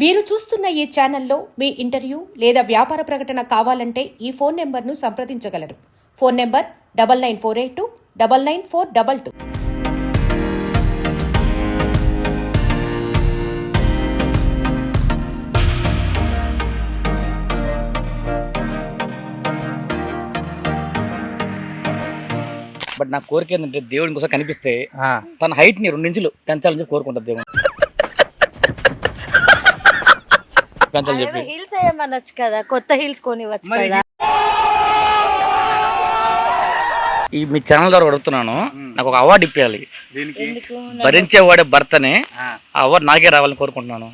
మీరు చూస్తున్న ఈ ఛానల్లో మీ ఇంటర్వ్యూ లేదా వ్యాపార ప్రకటన కావాలంటే ఈ ఫోన్ నెంబర్ను సంప్రదించగలరు. Phone number double nine four eight two double nine four double two. But నా కోరిక ఏంటంటే దేవుడి కోసం కనిపిస్తే తన హైట్ని రెండు ఇంచులు పెంచాలని చెప్పి కోరుకుంటారు దేవుడు పెంచాలని చెప్పి. హిల్స్ వేయమనొచ్చు కదా కొత్త హిల్స్ కొనివచ్చు కదా. ఈ మీ ఛానల్ ద్వారా అడుగుతున్నాను నాకు ఒక అవార్డు ఇప్పించాలి భరించేవాడే భర్తనే ఆ. అవార్డు నాకే రావాలని కోరుకుంటున్నాను.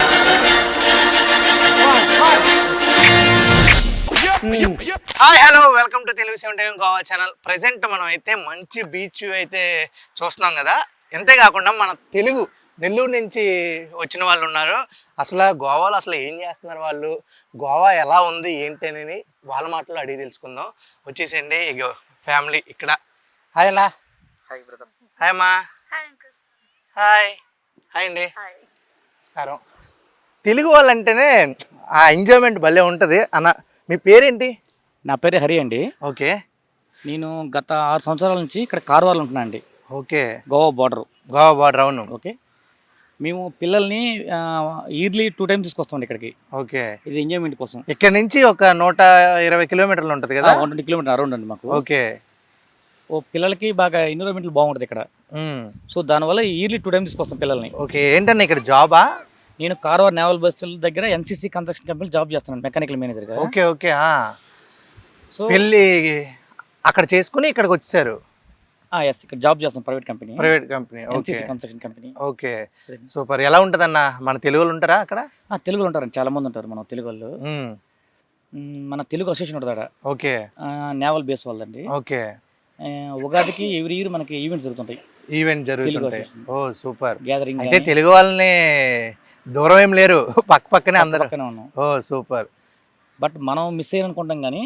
Hi hello welcome to Telugu seven time Goa channel present మనం అయితే మంచి బీచ్ అయితే చూస్తున్నాం కదా. అంతేకాకుండా మన తెలుగు నెల్లూరు నుంచి వచ్చిన వాళ్ళు ఉన్నారు. అసలు గోవాలో అసలు ఏం చేస్తున్నారు వాళ్ళు? గోవా ఎలా ఉంది? ఏంటి అనేది వాళ్ళ మాటలు అడిగి తెలుసుకుందాం. వచ్చేసేయండి. ఇగో ఫ్యామిలీ ఇక్కడ. హాయ్ అన్నా. హాయ్ అమ్మా. Hi hi. అండి. నమస్కారం. తెలుగు వాళ్ళంటేనే ఆ ఎంజాయ్మెంట్ భలే ఉంటుంది. అన్న మీ పేరేంటి? నా పేరు హరి అండి. ఓకే. నేను గత ఆరు సంవత్సరాల నుంచి ఇక్కడ కార్వార్లో ఉంటున్నాను అండి okay. Goa border. Goa border అవును. ఓకే. మేము పిల్లల్ని ఇయర్లీ టూ టైమ్స్ తీసుకొస్తాం ఇక్కడికి. ఓకే. ఇది ఎంజాయ్మెంట్ కోసం. ఇక్కడ నుంచి ఒక నూట ఇరవై కిలోమీటర్లు ఉంటుంది కదా? వన్ ట్వంటీ కిలోమీటర్ అరౌండ్ అండి మాకు. ఓకే. ఓ పిల్లలకి బాగా ఎన్విరాన్మెంట్ బాగుంటుంది ఇక్కడ. సో దానివల్ల ఇయర్లీ టూ టైమ్స్ తీసుకొస్తాం పిల్లల్ని. ఓకే. ఏంటన్నా ఇక్కడ జాబా? నేను కార్వార్ నేవల్ బస్సుల దగ్గర ఎన్సీసీ కన్స్ట్రక్షన్ కంపెనీ జాబ్ చేస్తున్నాను మెకానికల్ మేనేజర్గా. Okay okay. సో పెళ్ళి అక్కడ చేసుకుని ఇక్కడికి వచ్చారు ఎస్ ఇక్కడ జాబ్ చేస్తాను private company private company okay NCC construction company okay super ఎలా ఉంటదన్న? మన తెలుగు వాళ్ళు ఉంటారా అక్కడ? తెలుగులో ఉంటారు చాలా మంది ఉంటారు మన తెలుగు వాళ్ళు మన తెలుగు అసోసియేషన్ ఉంటుంది అక్కడ ఓకే నేవల్ బేస్ వాళ్ళండి. ఓకే ఉగాదికి ఎవ్రీ ఇయర్ మనకి ఈవెంట్స్ జరుగుతుంటాయి. ఈవెంట్ జరుగుతుంటాయి. ఓ సూపర్ గ్యాదరింగ్ అయితే తెలుగు వాళ్ళని దూరం ఏం లేరు. పక్క పక్కనే అందరు. పక్కనే ఉన్నాం. ఓ సూపర్ బట్ మనం మిస్ అయ్యాను అనుకుంటాం కానీ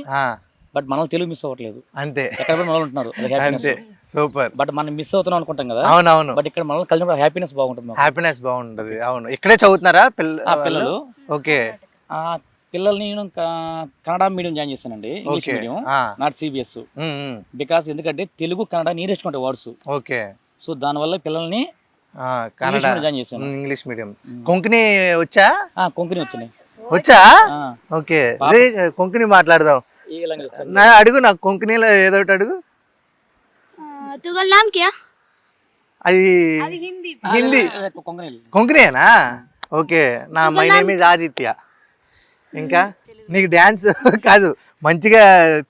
బట్ మనం తెలుగు మిస్ అవ్వట్లేదు. అంతే. ఎక్కడ కూడా మనలో ఉంటున్నారు? అంతే. సూపర్. బట్ మనం మిస్ అవుతున్నాం అనుకుంటాం కదా. అవునవును. బట్ ఇక్కడ మనల్ని కలిసినప్పుడు హ్యాపీనెస్ బాగుంటుంది. హ్యాపీనెస్ బాగుంటది. అవును. ఇక్కడే చదువుతున్నారా పిల్లలు. ఓకే. ఆ పిల్లల్ని నేను కన్నడ మీడియం జాయిన్ చేశానండి. English medium. Not CBS because ఎందుకంటే Telugu Kannada nearest words okay. So దానివల్ల పిల్లల్ని ఆ, ఇంగ్లీష్ కన్నడ జాయిన్ చేశాను. English medium. కొంకణి వచ్చా? ఆ, కొంకణి వచ్చినాయి వచ్చా? ఓకే. కొంకణి మాట్లాడదాం. నా అడుగు నాకు కొంకణిలో ఏదో ఒకటి అడుగు तुगल नाम क्या అది హిందీ హిందీ అదే కొంకణి కొంకణియేనా ఓకే నా మై నేమ్ ఇస్ ఆదిత్య ఇంకా నీకు డ్యాన్స్ కాదు మంచిగా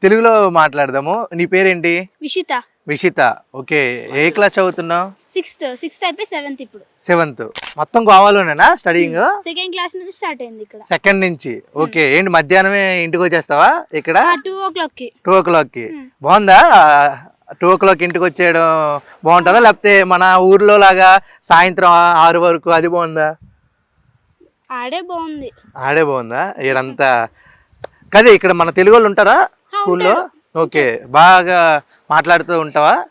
తెలుగులో మాట్లాడదాము నీ పేరేంటి విషిత విషిత. ఓకే ఏ క్లాస్ చదువుతున్నావు? సిక్స్త్ సిక్స్త్ అయిపోయి సెవెంత్ ఇప్పుడు. సెవెంత్. మొత్తం గోవాలోనేనా స్టడీయింగ్? సెకండ్ క్లాస్ నుంచి స్టార్ట్ అయింది ఇక్కడ. సెకండ్ నుంచి. ఓకే ఏంటి మధ్యాహ్నమే ఇంటికి వచ్చేస్తావా ఇక్కడ టూ ఓ క్లాక్కి టూ ఓ క్లాక్కి. బాగుందా? టూ ఓ క్లాక్ ఇంటికి వచ్చేయడం బాగుంటుందా? లేకపోతే మన ఊర్లో లాగా సాయంత్రం ఆరు వరకు అది బాగుందా? ఆడే బాగుంది. ఆడే బాగుందా? ఈడంతా. కదే ఇక్కడ మన తెలుగు వాళ్ళు ఉంటారా స్కూల్లో? ఓకే బాగా మాట్లాడుతూ ఉంటావా.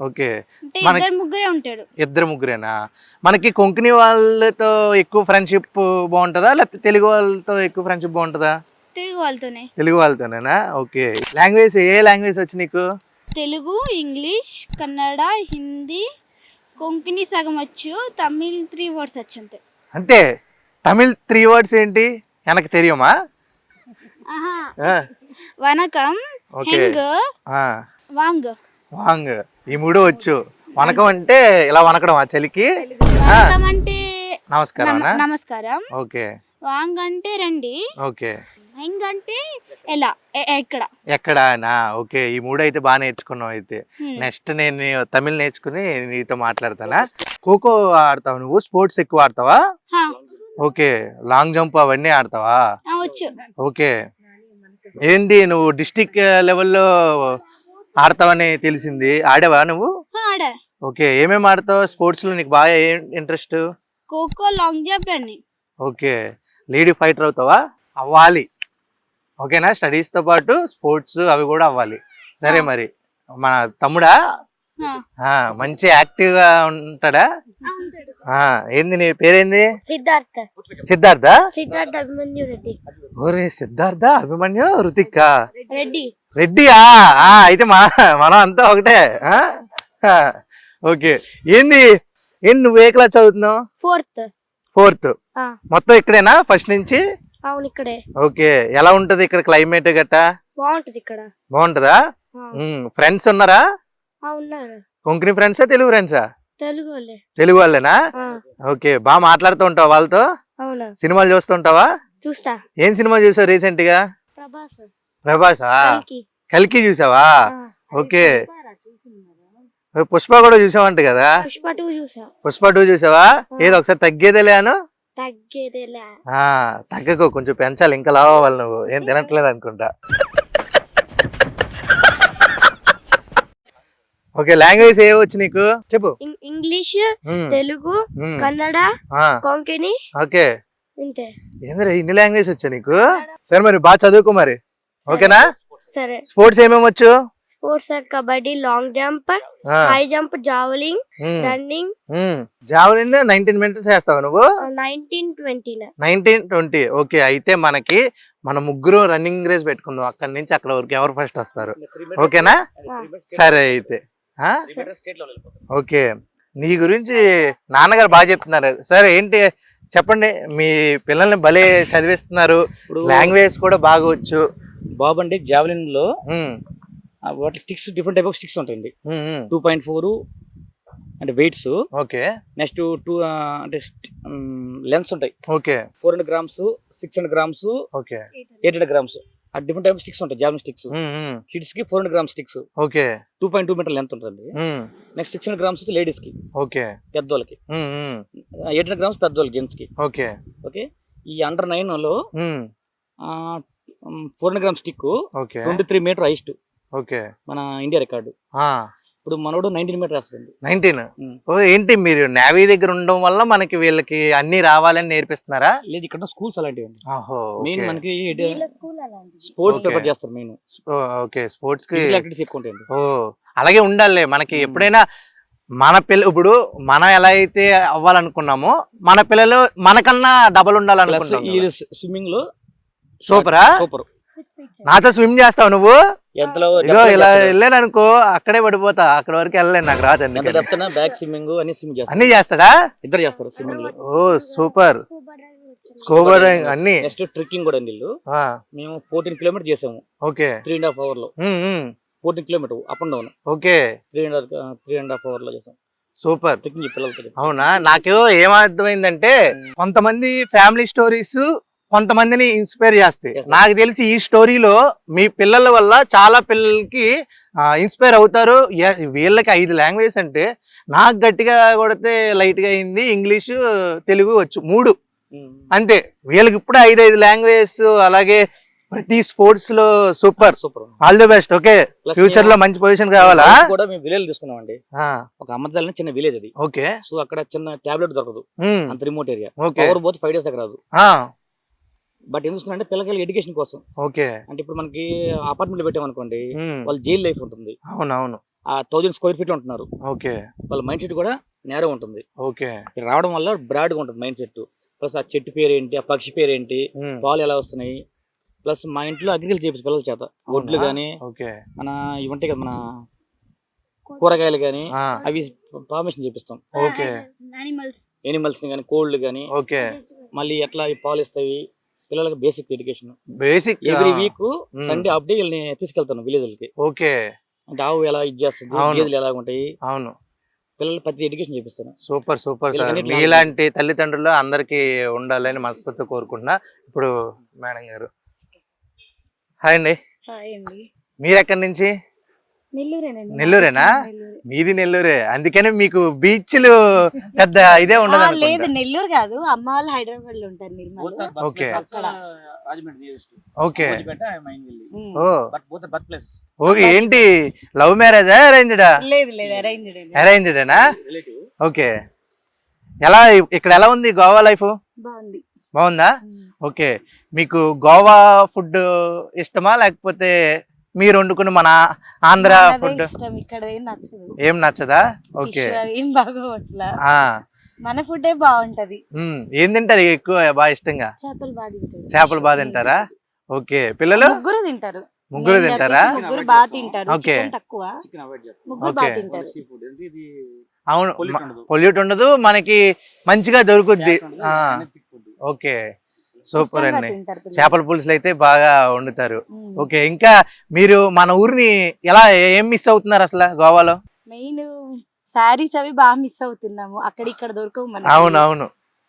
ఓకే. మనకి- ముగ్గురే ఉంటాడు. ఇద్దరు ముగ్గురేనా? మనకి కొంకణి వాళ్ళతో ఎక్కువ ఫ్రెండ్షిప్ బాగుంటుందా? లేకపోతే తెలుగు వాళ్ళతో ఎక్కువ ఫ్రెండ్షిప్ బాగుంటుందా? తెలుగు వాళ్ళతోనే. తెలుగు వాళ్ళతోనేనా? ఓకే. లాంగ్వేజ్ ఏ లాంగ్వేజ్ వచ్చి నీకు? తెలుగు ఇంగ్లీష్ కన్నడ హిందీ కొంకణి సగం వచ్చు తమిళ్ త్రీ వర్డ్స్ వచ్చు అంతే. అంతే. తమిళ్ త్రీ వర్డ్స్ ఏంటి? వెనక్కి తెలియమా? వనకం ఓకే. వాంగ్. వాంగ్. ఈ మూడు వచ్చు. వనకం అంటే ఇలా వనకడం ఆ చలికి? అంటే నమస్కారం నమ- నమస్కారం. ఓకే. వాంగ్ అంటే రండి. ఓకే. హెంగ్ అంటే ఎలా? ఎక్కడ? ఎక్కడానా ఓకే. ఈ మూడు అయితే బాగా నేర్చుకున్నావు అయితే. నెక్స్ట్ నేను తమిళ్ నేర్చుకుని నీతో మాట్లాడతానా? ఖోఖో ఆడతావు నువ్వు? స్పోర్ట్స్ ఎక్కువ ఆడతావా? ఓకే. లాంగ్ జంప్ అవన్నీ ఆడతావా? ఓకే. ఏంటి నువ్వు డిస్టిక్ లెవెల్లో ఆడతావని తెలిసింది. ఆడావా నువ్వు? ఆడా. ఓకే ఏమేమి ఆడతావు? స్పోర్ట్స్లో నీకు బాగా interest? Kho-kho long jump running. Okay lady fighter అవుతావా? అవ్వాలి. ఓకేనా? స్టడీస్తో పాటు స్పోర్ట్స్ అవి కూడా అవ్వాలి. సరే మరి. మన తమ్ముడా? మంచి యాక్టివ్గా ఉంటాడా. ఏంది నీ పేరేంది? సిద్ధార్థ. సిద్ధార్థ? సిద్ధార్థ అభిమన్యు రెడ్డి. ఓరే సిద్ధార్థ అభిమన్యు రుతిక్ రెడ్డి. రెడ్డియా? అయితే మా మనం అంతా ఒకటే ఓకే. ఏంది? ఏంది నువ్వు ఏ క్లాస్ చదువుతున్నావు? ఫోర్త్. ఫోర్త్. మొత్తం ఇక్కడేనా ఫస్ట్ నుంచి? అవును ఇక్కడే. ఓకే. ఎలా ఉంటది ఇక్కడ క్లైమేట్ గట్టా? బాగుంటది ఇక్కడ. బాగుంటదా? ఫ్రెండ్స్ ఉన్నారా? ఉన్నారు. కొంకణి ఫ్రెండ్సా తెలుగు ఫ్రెండ్సా? తెలుగు వాళ్ళే. తెలుగు వాళ్ళేనా? ఓకే బాగా మాట్లాడుతూ ఉంటావా వాళ్ళతో? సినిమాలు చూస్తుంటావా? చూస్తా. ఏం సినిమా చూసావు రీసెంట్గా ప్రభాస్? కల్కి. చూసావా? ఓకే. పుష్ప కూడా చూసావంట కదా? పుష్ప టూ చూసావా? ఏదో ఒకసారి తగ్గేదేలే అను. తగ్గేదేలే ఆ, తగ్గకు కొంచెం పెంచాలి ఇంకా లావాలి నువ్వు. ఏం తినట్లేదు అనుకుంటా. ఓకే లాంగ్వేజ్ ఏ వచ్చు నీకు? చెప్పు. ఇంగ్లీష్ తెలుగు కన్నడ ఆ, కొంకణి ఓకే. ఇంతే. ఏంద్రా ఇన్ని లాంగ్వేజ్ వచ్చా నీకు? సరే మరి బాగా చదువుకో మరి. ఓకేనా? సరే. స్పోర్ట్స్ ఏమేమి వచ్చు? Sports kabaddi long jump high jump javelin running. Um. Javelin nineteen minutes వేస్తావు నువ్వు? Nineteen twenty nineteen twenty. Okay అయితే మనకి మన ముగ్గురు రన్నింగ్ రేస్ పెట్టుకుందాం. అక్కడి నుంచి అక్కడ వరకు ఎవరు ఫస్ట్ వస్తారు? ఓకేనా? సరే అయితే? ఓకే. నీ గురించి నాన్నగారు బాగా చెప్తున్నారు. సరే ఏంటి? చెప్పండి. మీ పిల్లల్ని భలే చదివిస్తున్నారు. లాంగ్వేజ్ కూడా బాగా వచ్చు బాబు అంటే జావలిన్లో వాటి sticks different type of sticks ఉంటాయండి. టూ పాయింట్ ఫోర్ అంటే వెయిట్స్. ఓకే. నెక్స్ట్ టూ అంటే లెన్స్ ఉంటాయి. Okay. Four hundred grams six hundred grams okay. Eight hundred grams. ఆ డిఫరెంట్ టైప్ స్టిక్స్ ఉంటాయి జావలిన్ స్టిక్స్. కిడ్స్కి four hundred gram sticks okay. Two point two meter length ఉంటుంది next six hundred grams లేడీస్కి okay. పెద్దోళ్ళకి. Eight hundred grams పెద్దోళ్ళకి జెంట్స్కి. Okay. Okay? ఈ under నైన్లో four hundred gram stick okay. Twenty three meter highest okay. మన India record ఇప్పుడు మనోడు నైన్టీన్ మీటర్ వేస్తుంది నైన్టీన్ ఏంటి మీరు నేవీ దగ్గర ఉండడం వల్ల మనకి వీళ్ళకి అన్ని రావాలని నేర్పిస్తున్నారా? లేదు ఇక్కడ స్కూల్స్ అలాంటివి మెయిన్. మనకి స్పోర్ట్స్ Okay. ప్రిపేర్ చేస్తారు main oh, okay sports activities ఎక్కువ ఉంటాయండి. ఓ అలాగే ఉండాలి మనకి. ఎప్పుడైనా మన పిల్ల ఇప్పుడు మనం ఎలా అయితే అవ్వాలనుకున్నామో మన పిల్లలు మనకన్నా డబల్ ప్లస్ ఉండాలనుకుంటాం ఈ స్విమ్మింగ్లో సూపరా సూపర్ నాతో స్విమ్ చేస్తావు నువ్వు? ఎంతలో ఇగో ఇలా వెళ్ళాను అనుకో అక్కడే పడిపోతా. అక్కడ వరకు వెళ్ళలేను నాకు రాదు ఎంత బ్యాక్ స్విమ్మింగ్ స్విమ్ చేస్తారు అన్ని చేస్తాడా? ఇద్దరు చేస్తారు స్విమ్మింగ్లో ఓ సూపర్. స్కూబా డ్రైవింగ్ అన్ని. నెక్స్ట్ ట్రెక్కింగ్ కూడా నీళ్ళు ఆ, మేము ఫోర్టీన్ కిలోమీటర్ చేసాము. ఓకే. త్రీ అండ్ హాఫ్ అవర్లో fourteen kilometer up and down. Okay. Three and three and half అవర్లో చేసాం. సూపర్. ట్రెక్కింగ్ పిల్లలతో అవునా? నాకు ఏమర్థమైందంటే కొంతమంది ఫ్యామిలీ స్టోరీస్ కొంతమందిని ఇన్స్పైర్ చేస్తాయి. నాకు తెలిసి ఈ స్టోరీలో మీ పిల్లల వల్ల చాలా పిల్లలకి ఇన్స్పైర్ అవుతారు. వీళ్ళకి ఐదు లాంగ్వేజ్ అంటే నాకు గట్టిగా కొడితే లైట్గా అయింది ఇంగ్లీష్ తెలుగు వచ్చు మూడు. అంతే. వీళ్ళకి ఇప్పుడు ఐదు ఐదు లాంగ్వేజ్ అలాగే ప్రతి స్పోర్ట్స్లో super super all the best okay ఫ్యూచర్లో మంచి పొజిషన్ కావాలా? కూడా మేము విలేజ్ తీసుకున్నాం అండి ఒక అమ్మదాలని చిన్న విలేజ్ అది. ఓకే సో అక్కడ చిన్న టాబ్లెట్ దొరకదు. అంత రిమోట్ ఏరియా ఓకే పవర్ పోతే ఫైవ్ డేస్ దగ్గర రాదు. బట్ ఏం చూసుకున్నారంటే పిల్లలకి ఎడ్యుకేషన్ కోసం. ఓకే. అంటే ఇప్పుడు మనకి అపార్ట్మెంట్ పెట్టామనుకోండి వాళ్ళ జైల్ లైఫ్ ఉంటుంది. అవునవును. ఆ థౌజండ్ స్క్వేర్ ఫీట్ ఉంటున్నారు. ఓకే. వాళ్ళ మైండ్ సెట్ కూడా నేరో ఉంటుంది. ఓకే. ఇక్కడ రావడం వల్ల బ్రాడ్గా ఉంటుంది మైండ్ సెట్. ప్లస్ ఆ చెట్టు పేరు ఏంటి ఆ పక్షి పేరు ఏంటి పాలు ఎలా వస్తున్నాయి. ప్లస్ మా ఇంట్లో అగ్రికల్చర్ చేపించి పిల్లల చేత. వడ్లు అవునా? కానీ ఓకే. మన ఇవి ఉంటాయి కదా మన కూరగాయలు కానీ అవి ఫార్మేషన్ చేపిస్తాం. ఎనిమల్స్ని కానీ కోళ్ళు కానీ ఓకే. మళ్ళీ ఎట్లా అవి పాలు ఇస్తాయి పిల్లలకి basic education basic every week. Sunday up డే వీళ్ళని తీసుకెళ్తాను విలేజ్లకి ఓకే. అంటే ఆవు ఎలా ఇది చేస్తుంది. గేదెలు ఎలా ఉంటాయి? అవును. పిల్లలు ప్రతి ఎడ్యుకేషన్ చేపిస్తాను. Super super sir. మీలాంటి తల్లిదండ్రులు అందరికి ఉండాలని మనస్ఫూర్తి కోరుకుంటున్నా. ఇప్పుడు మేడం గారు. హాయ్ అండి. హాయ్ అండి. మీరు ఎక్కడి నుంచి నెల్లూరేనా? మీది నెల్లూరే. అందుకని మీకు బీచ్లు పెద్ద ఇదే ఉండదు లేదు. నెల్లూరు కాదు. అమ్మ వాళ్ళు హైదరాబాద్లో ఉంటారు Nirmal okay. Rajahmundry okay. Okay ఏంటి? లవ్ మ్యారేజా అరేంజ్డా? లేదు లేదు అరేంజ్డ్ అరేంజ్డేనా? ఓకే. ఎలా ఇక్కడ ఎలా ఉంది గోవా లైఫ్? బాగుంది. బాగుందా? ఓకే. మీకు గోవా ఫుడ్ ఇష్టమా? లేకపోతే మీరు వండుకుని మన ఆంధ్ర ఫుడ్ ఇక్కడ ఏం నచ్చదు. ఏం నచ్చదా? ఓకే. ఏం మన ఫుడ్ బాగుంటది. ఏం తింటారు ఎక్కువ బాగా ఇష్టంగా? చేపలు బాగా తింటారు. చేపలు బాగా తింటారా? ఓకే. పిల్లలు? ముగ్గురు తింటారు. ముగ్గురు తింటారా? ముగ్గురు బాగా తింటారు. ఓకే. చికెన్ తక్కువ. చికెన్ అవాయిడ్ చేస్తాం. ముగ్గురు ఓకే. బాగా తింటారు. సీ ఫుడ్ అంటే ఇది అవును. పొల్యూట్ ఉండదు. మనకి మంచిగా దొరుకుద్ది. ఓకే. సూపర్ అండి. చేపల పులుసులు అయితే బాగా వండుతారు. ఓకే ఇంకా మీరు మన ఊరిని ఎలా ఏం మిస్ అవుతున్నారు అసలు గోవాలో? మెయిన్ శారీస్ అవి బాగా మిస్ అవుతున్నాము. అక్కడ ఇక్కడ దొరకవు మనకి. అవును అవును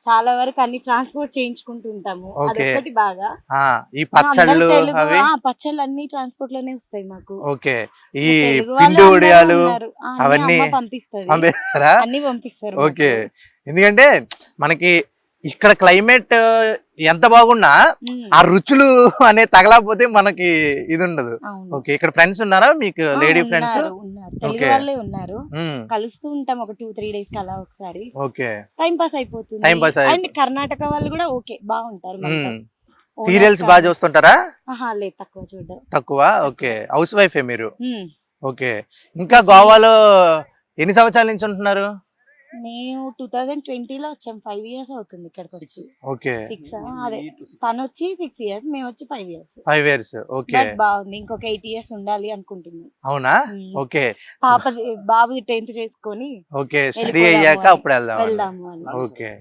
చాలా వరకు అన్ని ట్రాన్స్పోర్ట్ చేయించుకుంటూ ఉంటాము ఓకే. అదొకటి బాగా. ఈ పచ్చళ్ళు పచ్చళ్ళు అన్ని ట్రాన్స్పోర్ట్లోనే వస్తాయి మాకు. ఓకే. ఈ పిండి ఉడియాలు అవన్నీ పంపిస్తారా? అన్ని పంపిస్తారు ఓకే. ఎందుకంటే మనకి ఇక్కడ క్లైమేట్ ఎంత బాగున్నా ఆ రుచులు అనే తగలకపోతే మనకి ఇది ఉండదు. ఓకే ఇక్కడ ఫ్రెండ్స్ ఉన్నారా మీకు? లేడీ ఫ్రెండ్స్ ఉన్నారు, కలుస్తూ ఉంటాం ఒక టూ త్రీ డేస్ అలా ఒకసారి. ఓకే. టైం పాస్ అయిపోతుంది. Pass అయిపో- అండ్ కర్ణాటక వాళ్ళు కూడా ఓకే బాగుంటారు సీరియల్స్ బాగా చూస్తుంటారా? లేదు తక్కువ చూడడం. తక్కువ? ఓకే. హౌస్ వైఫే మీరు? ఓకే. ఇంకా గోవాలో ఎన్ని సంవత్సరాల నుంచి ఉంటున్నారు? మేము టూ థౌజండ్ ట్వంటీలో వచ్చాం. ఫైవ్ ఇయర్స్ అవుతుంది ఇక్కడికి వచ్చి ఓకే సిక్స్ అదే. తను వచ్చి సిక్స్ ఇయర్స్ మేము వచ్చి five years five years okay బాగుంది. ఇంకొక ఎయిట్ ఇయర్స్ ఉండాలి అనుకుంటున్నాం. అవునా. ఓకే పాపది బాబుది టెన్త్ చేసుకొని ఓకే స్టడీ అయ్యాక. అప్పుడు వెళ్దాం వెళ్దాము ఓకే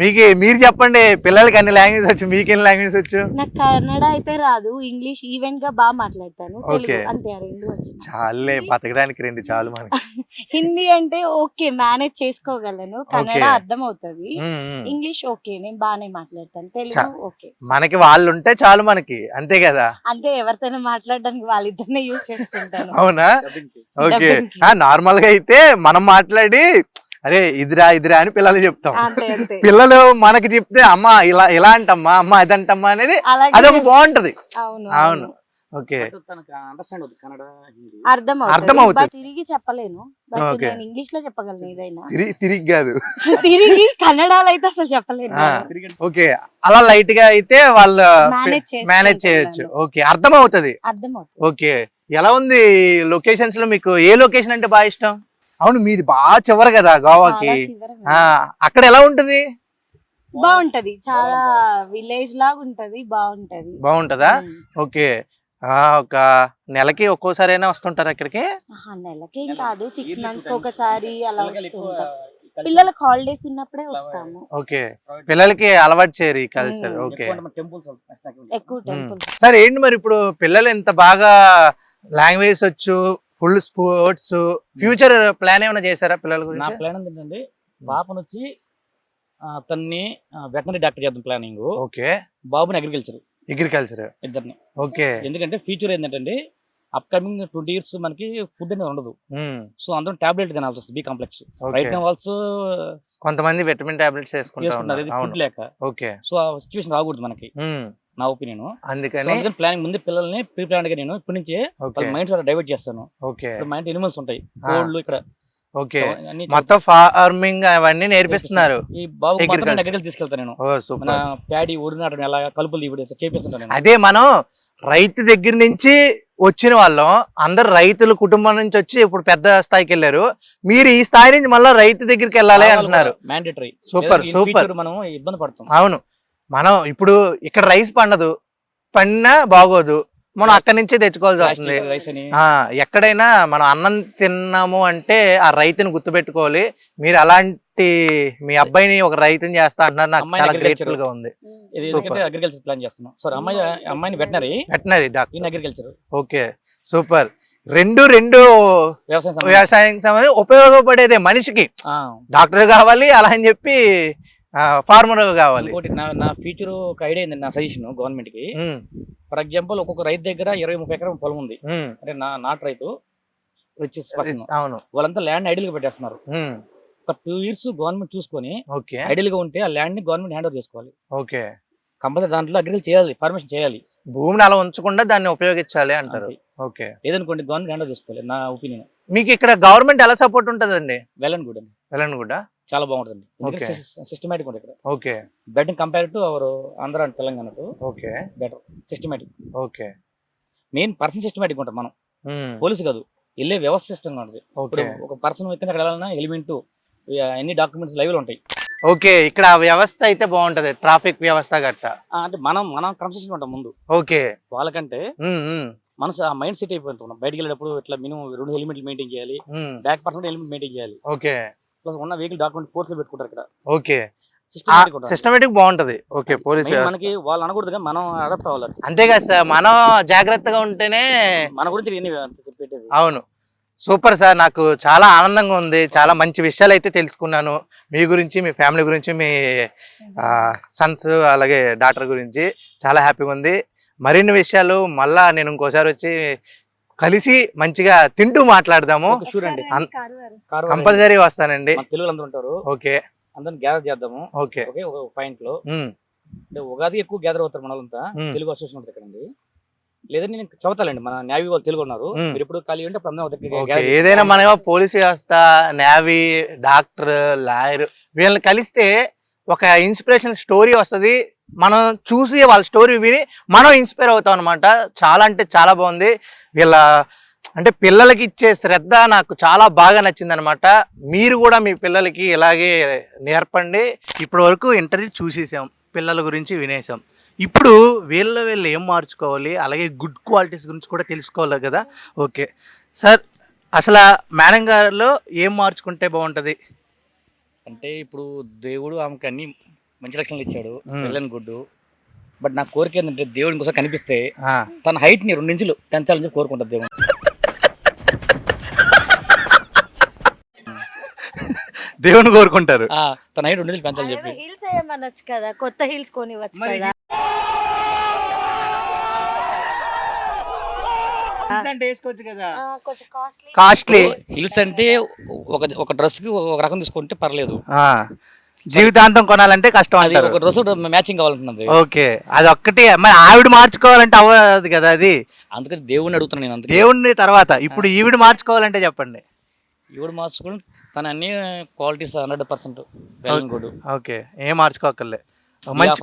మీకు మీరు చెప్పండి పిల్లలకి అన్ని లాంగ్వేజ్ వచ్చు మీకు ఎన్ని లాంగ్వేజ్ వచ్చు? నాకు కన్నడ అయితే రాదు ఇంగ్లీష్ ఈవెంట్గా బాగా మాట్లాడతాను తెలుగు ఓకే. అంతే ఆ రెండు వచ్చు. చాలే బతకడానికి రెండు చాలు మనకి. హిందీ అంటే ఓకే మేనేజ్ చేసుకోగలను కన్నడ. అర్థం అవుతుంది. ఇంగ్లీష్ ఓకే నేను బాగానే మాట్లాడతాను. తెలుగు ఓకే. మనకి వాళ్ళు ఉంటే చాలు మనకి అంతే కదా? అంతే ఎవరితోనో మాట్లాడడానికి వాళ్ళిద్దరినే యూజ్ చేసుకుంటాను. అవునా. ఓకే. నార్మల్గా అయితే మనం మాట్లాడి అరే ఇదిరా ఇదిరా అని పిల్లలు చెప్తాం. పిల్లలు మనకి చెప్తే అమ్మ ఇలా ఇలా అంటమ్మా అమ్మ ఇదంటమ్మా అనేది అదొక బాగుంటది. అవును అవును. ఓకే. But తనకు అండర్స్టాండ్ అవుతుంది కన్నడ హిందీ. అర్థం అవుతుంది తిరిగి చెప్పలేను. But okay. నేను ఇంగ్లీష్లో చెప్పగలను ఏదైనా. తిరిగి తిరిగి కాదు. తిరిగి కన్నడలో అయితే అసలు చెప్పలేను. ఓకే. అలా లైట్గా అయితే వాళ్ళు మేనేజ్ చేయొచ్చు. ఓకే. అర్థం అవుతుంది అర్థం ఓకే. ఎలా ఉంది లొకేషన్స్లో మీకు ఏ లొకేషన్ అంటే బాగా ఇష్టం? అవును మీది బాగా చివరి కదా గోవాకి. అక్కడ ఎలా ఉంటది? బాగుంటది. చాలా విలేజ్ లాగా ఉంటది బాగుంటది. బాగుంటదా. ఓకే. ఆ ఒక నెలకి ఒక్కోసారైనా వస్తుంటారు అక్కడికి నెలకి ఏం కాదు. సిక్స్ మంత్స్ ఒకసారి అలా పిల్లలకి వస్తూ ఎక్కువ ఉంటాం కలిసి పిల్లలకు హాలిడేస్ ఉన్నప్పుడే వస్తాము. ఓకే. పిల్లలకి అలవాటు చేయరు ఈ కల్చర్. ఓకే. ఎక్కువ సరే ఏంటి మరి ఇప్పుడు పిల్లలు ఇంత బాగా లాంగ్వేజ్ వచ్చు ఫుల్ స్పోర్ట్స్ ఫ్యూచర్ ప్లాన్ ఏమైనా చేశారా పిల్లల నా గురించి? ప్లాన్ ఏంటంటే పాపను వచ్చి ఆ, తన్ని వెటనరీ డాక్టర్ చేద్దాం ప్లానింగ్. ఓకే. బాబుని అగ్రికల్చర్ అగ్రికల్చర్ ఇద్దరిని. ఓకే. ఎందుకంటే ఫ్యూచర్ ఏంటంటే అప్కమింగ్ ట్వంటీ ఇయర్స్ మనకి ఫుడ్ అనేది ఉండదు. సో అందరం టాబ్లెట్ తినాల్సి వస్తుంది B complex okay. Right also కొంతమంది విటమిన్ టాబ్లెట్స్ వేసుకుంటా చేసుకున్నారు ఉన్నారు. ఫుడ్ లేక. ఓకే. సో ఆ సిచ్యువేషన్ రాకూడదు మనకి. నా ఒపీనియన్ అందుకని ప్లానింగ్ ముందే పిల్లల్ని ప్రీ ప్లాన్గా నేను ఇప్పటి నుంచే మైండ్ డైవర్ట్ చేస్తాను. ఓకే. ఇప్పుడు మా ఇంటి ఎనిమల్స్ ఉంటాయి. కోళ్ళు ఇక్కడ. ఓకే. మొత్తం ఫార్మింగ్ అవన్నీ నేర్పిస్తున్నారు. ఈ బాబు. అగ్రికల్చర్ తీసుకెళ్తాను నేను. మన ప్యాడీ ఒడినాటం ఎలా కలుపులు ఇవి చేపిస్తుంటాను అదే మనం రైతు దగ్గర నుంచి వచ్చిన వాళ్ళం. అందరు రైతుల కుటుంబం నుంచి వచ్చి ఇప్పుడు పెద్ద స్థాయికి వెళ్ళారు. మీరు ఈ స్థాయి నుంచి మళ్ళీ రైతు దగ్గరికి వెళ్ళాలి అంటున్నారు. Super super. మనం ఇబ్బంది పడతాం. అవును. మనం ఇప్పుడు ఇక్కడ రైస్ పండదు. పండినా బాగోదు. మనం అక్కడి నుంచే తెచ్చుకోవాల్సి వస్తుంది. ఎక్కడైనా మనం అన్నం తిన్నాము అంటే ఆ రైతుని గుర్తుపెట్టుకోవాలి. మీరు అలాంటి మీ అబ్బాయిని ఒక రైతుని చేస్తా అంటున్నారు. నాకు చాలా. గ్రేట్ఫుల్గా ఉంది. ఇది Super. ఎందుకంటే అగ్రికల్చర్ ప్లాన్ చేస్తున్నాం. సార్ అమ్మాయి అమ్మాయిని వెటనరీ వెటనరీ డాక్టర్ ఈయన అగ్రికల్చర్ ఓకే. సూపర్ రెండు రెండు వ్యవసాయం. వ్యవసాయం ఉపయోగపడేదే మనిషికి. డాక్టర్ కావాలి అలా అని చెప్పి ఫార్మర్ కావాలి. ఇంకోటి నా నా ఫ్యూచర్ ఒక ఐడియా ఏంది నా సజెషన్ గవర్నమెంట్కి. ఫర్ ఎగ్జాంపుల్ ఒక్కొక్క రైతు దగ్గర ఇరవై ముప్పై ఎకరం పొలం ఉంది. అంటే నా నాటు రైతు రిచ్ అవును. వాళ్ళంతా ల్యాండ్ ఐడియల్గా పెట్టేస్తున్నారు. ఒక టూ ఇయర్స్ గవర్నమెంట్ చూసుకొని ఓకే. ఐడియల్గా ఉంటే ఆ ల్యాండ్ని గవర్నమెంట్ హ్యాండ్ ఓవర్ చేసుకోవాలి. ఓకే. కంపల్సరీ దాంట్లో అగ్రికల్చర్ చేయాలి ఫార్మేషన్ చేయాలి. భూమిని అలా ఉంచకుండా దాన్ని ఉపయోగించాలి అంటారు. ఓకే. లేదనుకోండి గవర్నమెంట్ హ్యాండ్ ఓవర్ చేసుకోవాలి నా ఒపీనియన్ మీకు ఇక్కడ గవర్నమెంట్ ఎలా సపోర్ట్ ఉంటుందండి? Well and. గుడ్ అండి వెళ్ళండి కూడా చాలా బాగుంటుంది. సిస్టమేటిక్ ఉంటుంది ఇక్కడ. Okay. Better compare to our Andhra and తెలంగాణకు okay. Better systematic okay. Main person systematic ఉంటుంది మనం. పోలీసు కాదు. వెళ్ళే వ్యవస్థ సిస్టమ్ ఉంటుంది ఒక పర్సన్ ఎక్కడ వెళ్ళాలన్నా ఎలిమెంట్ అన్ని డాక్యుమెంట్స్ లైవ్లో ఉంటాయి. ఓకే. ఇక్కడ ఆ వ్యవస్థ అయితే బాగుంటది. ట్రాఫిక్ వ్యవస్థ గట్ట. అంటే మనం మనం క్రమశిక్షణ ఉంటాం ముందు. ఓకే. వాళ్ళకంటే మనసు ఆ మైండ్ సెట్ అయిపోతున్నాం బయటికి వెళ్ళేటప్పుడు ఇట్లా మినిమం రెండు హెల్మెట్లు మెయింటైన్ చేయాలి. బ్యాక్ పర్సెంట్ హెల్మెట్ మెయింటైన్ చేయాలి. ఓకే. ప్లస్ ఉన్న వెహికల్ డాక్యుమెంట్ కోర్సులో పెట్టుకుంటారు ఇక్కడ. ఓకే. సిస్టమేటిక్ బాగుంటది. ఓకే పోలీస్ మనకి వాళ్ళు అనకూడదు కానీ మనం అడాప్ట్ అవ్వాలి. అంతేగా సార్ మనం జాగ్రత్తగా ఉంటేనే మన గురించి అవును. సూపర్ సార్ నాకు చాలా ఆనందంగా ఉంది. చాలా మంచి విషయాలు అయితే తెలుసుకున్నాను. మీ గురించి మీ ఫ్యామిలీ గురించి మీ సన్స్ అలాగే డాటర్ గురించి చాలా హ్యాపీగా ఉంది. మరిన్ని విషయాలు మళ్ళా నేను ఇంకోసారి వచ్చి కలిసి మంచిగా తింటూ మాట్లాడదాము. చూడండి. కంపల్సరీ వస్తానండి. అందరూ ఉంటారు. ఓకే. అందరిని గ్యాదర్ చేద్దాము. ఓకే. ఓకే ఒక పాయింట్లో. ఉగాది ఎక్కువ గ్యాదర్ అవుతారు మనలంతా. తెలుగు అసోసియేషన్ ఉంటుంది ఇక్కడ లేదంటే నేను చదువుతానండి. మన న్యావీ వాళ్ళు తెలుగు ఉన్నారు. మీరు ఎప్పుడు ఖాళీ ఉంటే అప్పుడు అందరం ఏదైనా. మన పోలీస్ వ్యవస్థ నేవీ డాక్టర్ లాయర్ వీళ్ళని కలిస్తే ఒక ఇన్స్పిరేషన్ స్టోరీ వస్తది. మనం చూసి వాళ్ళ స్టోరీ విని మనం ఇన్స్పైర్ అవుతాం అనమాట చాలా అంటే చాలా బాగుంది. వీళ్ళ అంటే పిల్లలకి ఇచ్చే శ్రద్ధ నాకు చాలా బాగా నచ్చింది అనమాట మీరు కూడా మీ పిల్లలకి ఇలాగే నేర్పండి. ఇప్పటి వరకు ఇంటర్వ్యూ చూసేసాం పిల్లల గురించి వినేసాం. ఇప్పుడు వీళ్ళ వీళ్ళు ఏం మార్చుకోవాలి అలాగే గుడ్ క్వాలిటీస్ గురించి కూడా తెలుసుకోవాలి కదా. ఓకే. సార్ అసలు మేడం గారిలో ఏం మార్చుకుంటే బాగుంటది? అంటే ఇప్పుడు దేవుడు ఆమెకు అన్ని మంచి లక్షణాలు ఇచ్చాడు. వెళ్ళని గుడ్డు. బట్ నా కోరిక ఏంటంటే దేవుడు ఇంకోసారి కనిపిస్తే తన హైట్ని రెండు ఇంచులు పెంచాలని చెప్పి కోరుకుంటుంది దేవుడు. దేవుని కోరుకుంటారు. ఆ, తన హైట్ రెండు ఇంచులు పెంచాలని చెప్పి. హిల్స్ వేయమనొచ్చు కదా? కొత్త హిల్స్ కొనివచ్చు మరి కదా? కాస్ట్లీ హిల్స్ అంటే ఒక ఒక డ్రెస్కి ఒక రకం తీసుకుంటే పర్లేదు. జీవితాంతం కొనాలంటే కష్టం అది అంటారు. ఒక డ్రెస్ మ్యాచింగ్ కావాలంటున్నది ఓకే. అది ఒక్కటి. మరి ఆవిడ మార్చుకోవాలంటే అవ్వదు కదా అది. అందుకని దేవుడిని అడుగుతున్నాను నేను అందుకే. దేవుణ్ణి తర్వాత. ఇప్పుడు ఈవిడ మార్చుకోవాలంటే చెప్పండి. ఈవిడ మార్చుకుని తన అన్ని qualities hundred percent good okay. ఏం మార్చుకోకర్లే. మంచి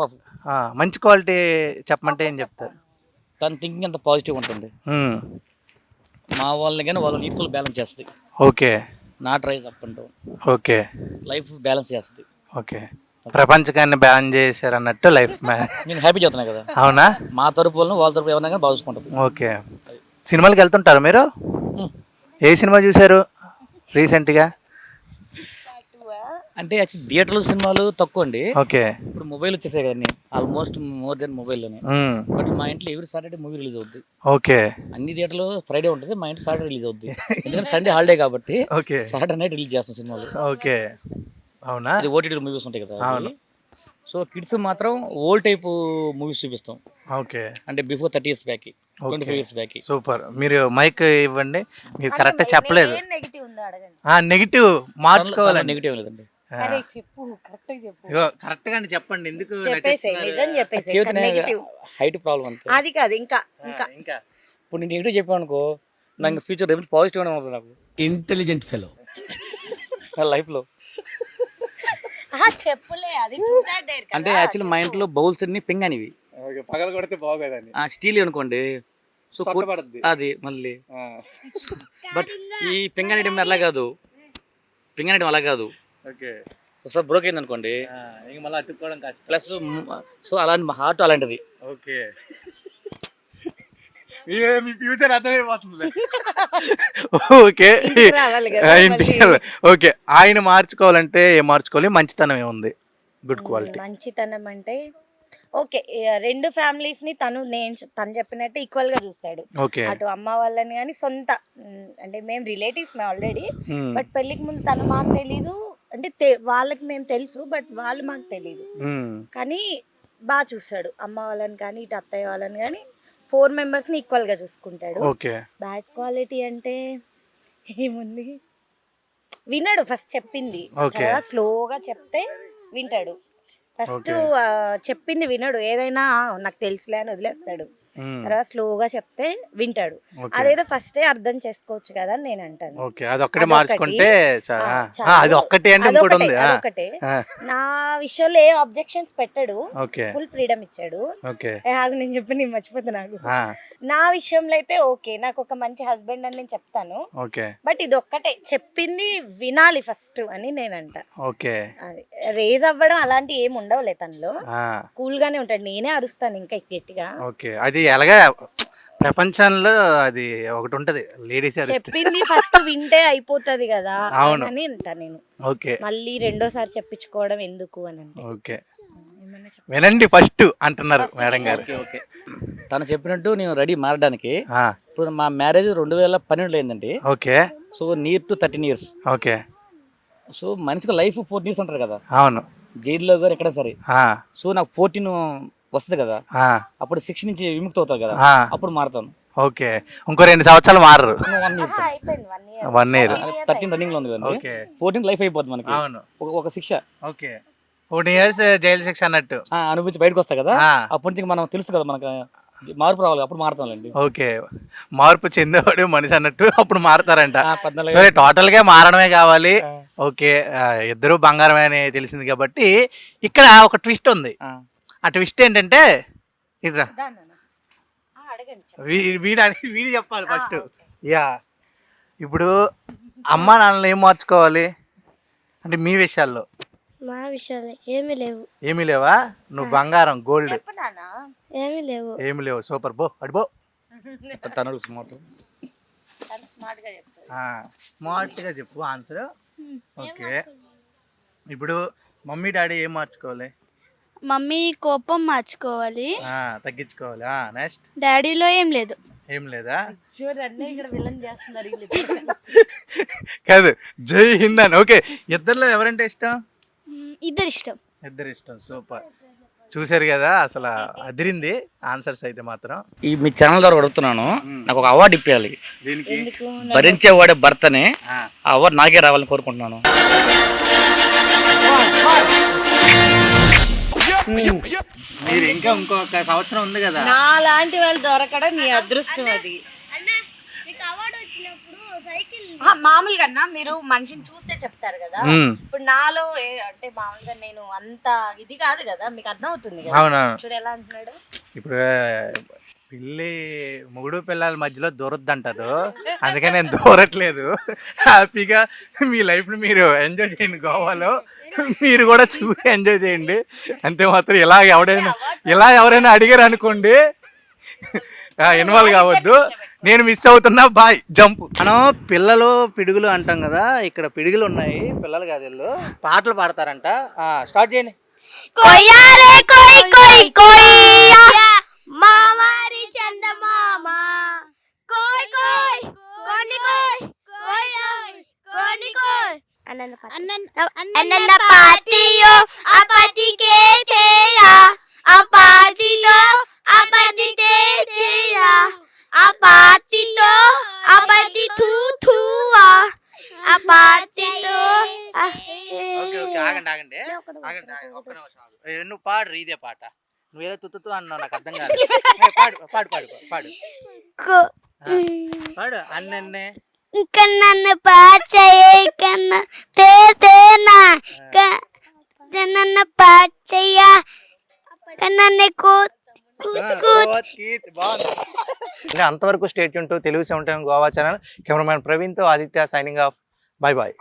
ఆ, మంచి క్వాలిటీ చెప్పమంటే ఏం చెప్తారు? తన థింకింగ్ అంత పాజిటివ్ ఉంటుంది. మా వాళ్ళని కానీ వాళ్ళని ఈక్వల్ బ్యాలెన్స్ చేస్తుంది. Okay. Not rise up and down. Okay. Life balance చేస్తుంది. ఓకే. ప్రపంచకాన్ని బ్యాన్ చేశారు అన్నట్టు లైఫ్ నేను హ్యాపీ చెప్తున్నా కదా. అవునా? మా తరపు వాళ్ళని వాళ్ళ తరపు ఎవరైనా కానీ బాగుంటుంది ఓకే. సినిమాలకు వెళ్తుంటారు మీరు? ఏ సినిమా చూశారు రీసెంట్గా? అంటే యాక్చువల్లీ థియేటర్లు సినిమాలు తక్కువ అండి. ఓకే. ఇప్పుడు మొబైల్ వచ్చేసాయి కదండి. ఆల్మోస్ట్ మోర్ దెన్ మొబైల్లోనే బట్ మా ఇంట్లో ఎవరి సాటర్డే మూవీ రిలీజ్ అవుద్ది. ఓకే. అన్ని థియేటర్లో ఫ్రైడే ఉంటుంది మా ఇంట్లో సాటర్డే రిలీజ్ అవుద్ది. ఎందుకంటే సండే హాలిడే కాబట్టి ఓకే. సాటర్డే నైట్ రిలీజ్ చేస్తాం సినిమాలు. ఓకే. అవునా? అది ఓటీటీ మూవీస్ ఉంటాయి కదా అవును. సో కిడ్స్ మాత్రం ఓల్డ్ టైప్ మూవీస్ చూపిస్తాం. ఓకే. అంటే before thirty years back twenty five years back super. మీరు మైక్ ఇవ్వండి. మీరు కరెక్ట్ చెప్పలేదు. నెగిటివ్ ఉందో అడగండి. ఆ నెగిటివ్ లేదండి. అరే చెప్పు కరెక్ట్ చెప్పు. ఇగో కరెక్ట్గా చెప్పండి. ఎందుకు హైట్ ప్రాబ్లం అంతే. అది కాదు ఇంకా ఇంకా. ఇంకా. ఇప్పుడు నేను నెగిటివ్ చెప్పాను అనుకో నాకు ఫ్యూచర్ రేపు పాజిటివ్ అవుతుంది నాకు. ఇంటెలిజెంట్ ఫెలో నా లైఫ్లో చెప్పులే అది అంటే యాక్చువల్లీ మా ఇంట్లో బౌల్స్ అన్ని పింగ్ అనేవి ఓకే పగల కొడితే బాగోదని. ఆ స్టీల్ అనుకోండి. సో. అది మళ్ళీ. బట్ ఈ పింగ్ అనేయడం అలా కాదు. పింగ్ అనేయడం అలా కాదు. ఓకే. ఒకసారి బ్రోక్ అయింది అనుకోండి. ఇంక మళ్ళీ అతుక్కోవడం కష్టం. ప్లస్ సో అలాంటి మా హార్ట్ అలాంటిది. ఓకే. మీ ఫ్యూచర్ అర్థమైపోతుంది ఓకే. ఇంటికి. ఓకే. ఆయన మార్చుకోవాలంటే ఏం మార్చుకోవాలి? మంచితనం ఏముంది? గుడ్ క్వాలిటీ మంచితనం అంటే ఓకే రెండు ఫ్యామిలీస్ని తను నేను తను చెప్పినట్టు ఈక్వల్గా చూస్తాడు. ఓకే. అటు అమ్మ వాళ్ళని కానీ సొంత అంటే మేము రిలేటివ్స్ మేము ఆల్రెడీ. బట్ పెళ్ళికి ముందు తను మాకు తెలీదు. అంటే వాళ్ళకి మేము తెలుసు బట్ వాళ్ళు మాకు తెలీదు. కానీ బాగా చూస్తాడు. అమ్మ వాళ్ళని కానీ ఇటు అత్తయ్య వాళ్ళని కానీ. ఫోర్ మెంబర్స్ని ఈక్వల్గా చూసుకుంటాడు. ఓకే. బ్యాడ్ క్వాలిటీ అంటే ఏముంది? వినడు ఫస్ట్ చెప్పింది. స్లోగా చెప్తే వింటాడు. ఫస్ట్ చెప్పింది వినడు. ఏదైనా "ఆ, నాకు తెలుసులే అని వదిలేస్తాడు. తర్వాత స్లోగా చెప్తే వింటాడు. అదేదో ఫస్టే అర్థం చేసుకోవచ్చు కదా అని నేను అంటాను. ఓకే. మార్చుకుంటే. అది ఒక్కటి అంటే ఇంకోటి ఉంది. నా విషయంలో ఏ అబ్జెక్షన్స్ పెట్టడు ఫుల్ ఫ్రీడమ్ ఇచ్చాడు. ఆగు నేను చెప్పి నేను మర్చిపోతా నాకు ఆ, నా విషయంలో అయితే ఓకే నాకు ఒక మంచి హస్బెండ్ అని నేను చెప్తాను. బట్ ఇది ఒక్కటే చెప్పింది వినాలి ఫస్ట్ అని నేను అంట. ఓకే. రేజ్ అవ్వడం అలాంటి ఏమి ఉండవులే తనలో. కూల్ గానే ఉంటాడు నేనే అరుస్తాను ఇంకా గట్టిగా. ఓకే అది ఎలాగా ప్రపంచంలో అది ఒకటి ఉంటది. లేడీస్ అరిస్తే. చెప్పింది ఫస్ట్ వింటే అయిపోతది కదా అవును. అని అంటా నేను. ఓకే. మళ్ళీ రెండోసారి చెప్పించుకోవడం ఎందుకు అని ఓకే. వినండి ఫస్ట్ అంటున్నారు మేడం గారు. Okay okay. తను చెప్పినట్టు నేను రెడీ మారడానికి ఇప్పుడు మా మ్యారేజ్ రెండు వేల పన్నెండులో అయిందండి. Okay. So near to thirteen years okay. So మనిషికి లైఫ్ ఫోర్టీన్ ఇయర్స్ అంటారు కదా. అవును. జైల్లో గారు ఎక్కడ సరే. సో నాకు ఫోర్టీన్ వస్తుంది కదా? అప్పుడు సిక్స్ నుంచి విముక్తి అవుతారు కదా అప్పుడు మారుతాను ఓకే. ఇంకో రెండు సంవత్సరాలు మారరు. వన్ ఇయర్ ఆ, అయిపోయింది one year one year thirteen రన్నింగ్లో ఉంది ఓకే. ఫోర్టీన్ లైఫ్ అయిపోద్ది మనకి. అవును. ఒక- శిక్ష. ఓకే. ఫోర్టీన్ ఇయర్స్ జైలు శిక్ష అన్నట్టు. ఆ, అనుభవించి బయటకు వస్తాయి కదా? ఆ. అప్పటి నుంచి మనం తెలుసు కదా మనకు మార్పు రావాలి అప్పుడు మారుతాంలేండి. ఓకే. మార్పు చెందేవాడు మనిషి అన్నట్టు అప్పుడు మారతారంట. సరే టోటల్గా మారడమే కావాలి. ఓకే. ఇద్దరు బంగారమే అని తెలిసింది కాబట్టి ఇక్కడ ఒక ట్విస్ట్ ఉంది. ఆ. ఆ ట్విస్ట్ ఏంటంటే ఇట్రా దా నాన్న. ఆ, అడగండి చెప్పండి. వీ- వీడు అడి- వీడు చెప్పాలి ఫస్ట్ యా. ఇప్పుడు అమ్మ నాన్నలు ఏం మార్చుకోవాలి? అంటే మీ విషయాల్లో. మా విషయాలు ఏమీ లేవు. ఏమీ లేవా? నువ్వు బంగారం గోల్డ్. చెప్పు నాన్న. ఏమీ లేవు. ఏమి లేవు. సూపర్. బో తను స్మార్ట్ తను స్మార్ట్ స్మార్ట్గా చెప్పు ఆన్సర్ ఓకే. ఇప్పుడు మమ్మీ డాడీ ఏం మార్చుకోవాలి? మమ్మీ కోపం మార్చుకోవాలి. ఆ, తగ్గించుకోవాలి. నెక్స్ట్ డాడీలో ఏం లేదు. ఏం లేదా? ఇక్కడ విలన్ చేస్తున్నారు. కాదు జై హింద్ అని. ఓకే ఇద్దరిలో ఎవరంటే ఇష్టం? మ్, ఇద్దరు ఇష్టం. ఇద్దరు ఇష్టం సూపర్. చూశారు కదా అసలు అదిరింది ఆన్సర్స్ అయితే మాత్రం. ఈ మీ ఛానల్ ద్వారా అడుగుతున్నాను. నాకు ఒక అవార్డు ఇప్పించాలి దీనికి? భరించేవాడే భర్తనే ఆ. అవార్డు నాకే రావాలని కోరుకుంటున్నాను. మీరు ఇంకా ఇంకొక సంవత్సరం ఉంది కదా. నా లాంటి వాళ్ళు దొరకడం నీ అదృష్టం అది. ఆ, మామూలుగా అన్న మీరు మనిషిని చూస్తే చెప్తారు కదా. ఇప్పుడు నాలో అంటే మామూలుగా నేను అంత ఇది కాదు కదా మీకు అర్థం అవుతుంది కదా. చూడు ఎలా అంటున్నాడు. ఇప్పుడు పిల్లి మొగుడు పిల్లల మధ్యలో దూరద్దు అంటారు అందుకని నేను దూరట్లేదు. హ్యాపీగా మీ లైఫ్ని మీరు ఎంజాయ్ చేయండి గోవాలో. మీరు కూడా చూసి ఎంజాయ్ చేయండి. అంతే మాత్రం ఇలా ఎవడైనా ఇలా ఎవరైనా అడిగారు అనుకోండి ఇన్వాల్వ్ కావద్దు. నేను మిస్ అవుతున్నా బాయ్ జంప్. మనం పిల్లలు పిడుగులు అంటాం కదా ఇక్కడ పిడుగులు ఉన్నాయి పిల్లలు కాదు వీళ్ళు. పాటలు పాడతారంట. స్టార్ట్ చేయండి. కొయ్యారే కొయ్ కొయ్ కొయ్యా. మామారి చందమామ. కోయ్ కోయ్ కోని కోయ్ కోయ్ కోని కోయ్. అన్నన్న పాతియో అపతికే తేయా అపాతిలో అపతితే తేయా అపాతితో అపతి తూ తూవా అపాతితో ఓకే ఓకే ఆగండి ఆగండి. ఆగండి ఆగండి ఒక్క నిమిషం ఆగు. నువ్వు పాడు ఇదే పాట. నువ్వేదో తుత్తుతూ అన్నావు నాకు అర్థం కాదు. పాడు పాడు పాడు పాడు. పాడు అన్నెన్నే. కన్నన్న పాచయ్య కన్న తేనా కన్న పాచయ్య కన్నన్న కో ఇంకా అంతవరకు state to Telugu seventeen Goa channel. Cameraman ప్రవీణ్తో Aditya signing off. Bye bye